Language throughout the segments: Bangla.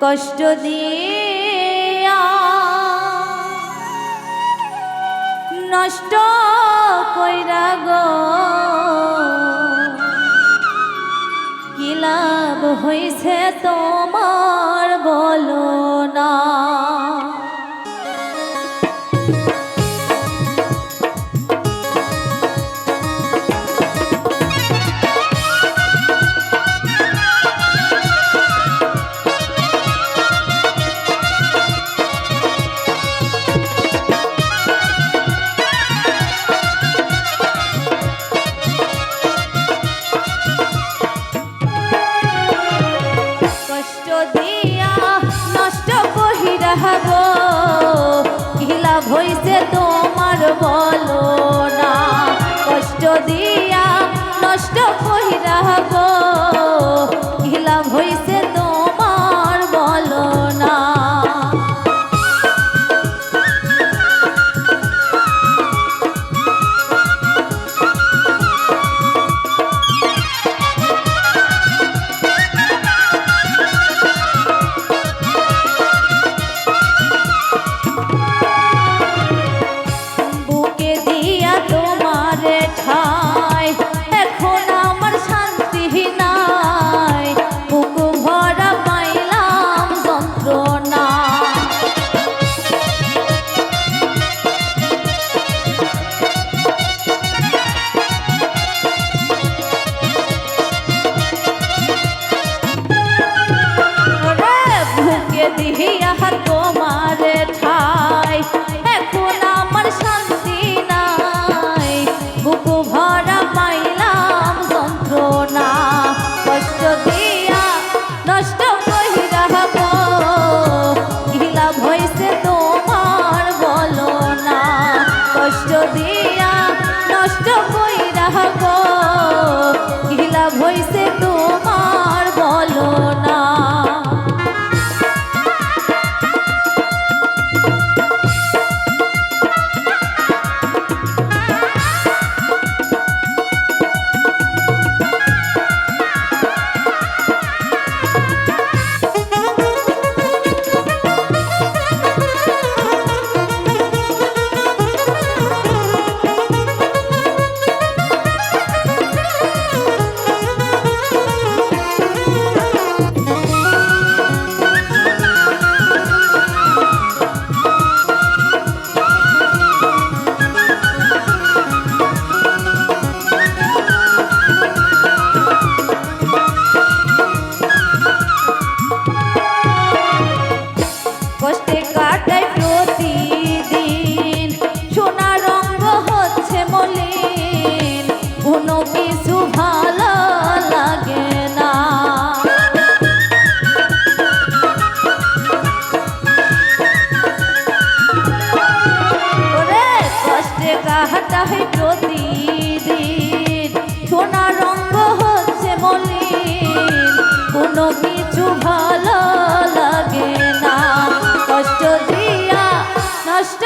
কষ্ট দিয়া নষ্ট কইরা গো কি লাভ তোমার বলো না? 跨过 হাত সপ্তাহে প্রতিদিন। সোনা রঙ্গ হচ্ছে মলিন কোনো কিছু ভালো লাগে না। কষ্ট দিয়া নষ্ট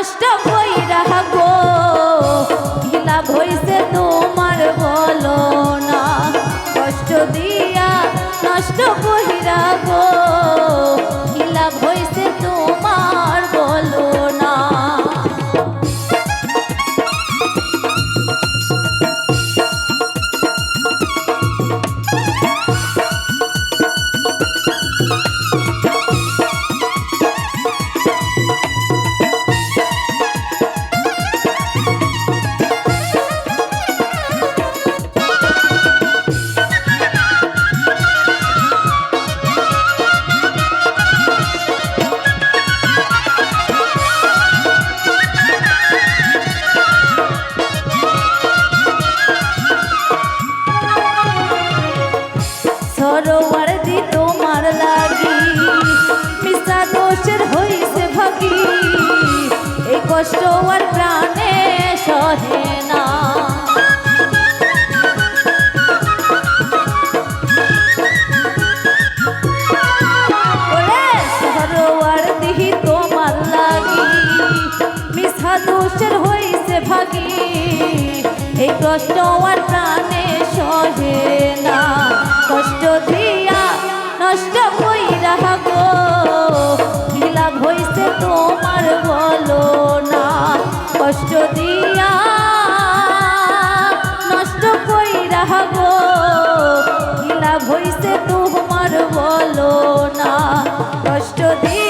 নষ্ট কইরা কষ্ট আর প্রাণে সহে না। দোষের হইছে ভাগি। এই কষ্ট আর প্রাণে সহে না। কষ্ট যদি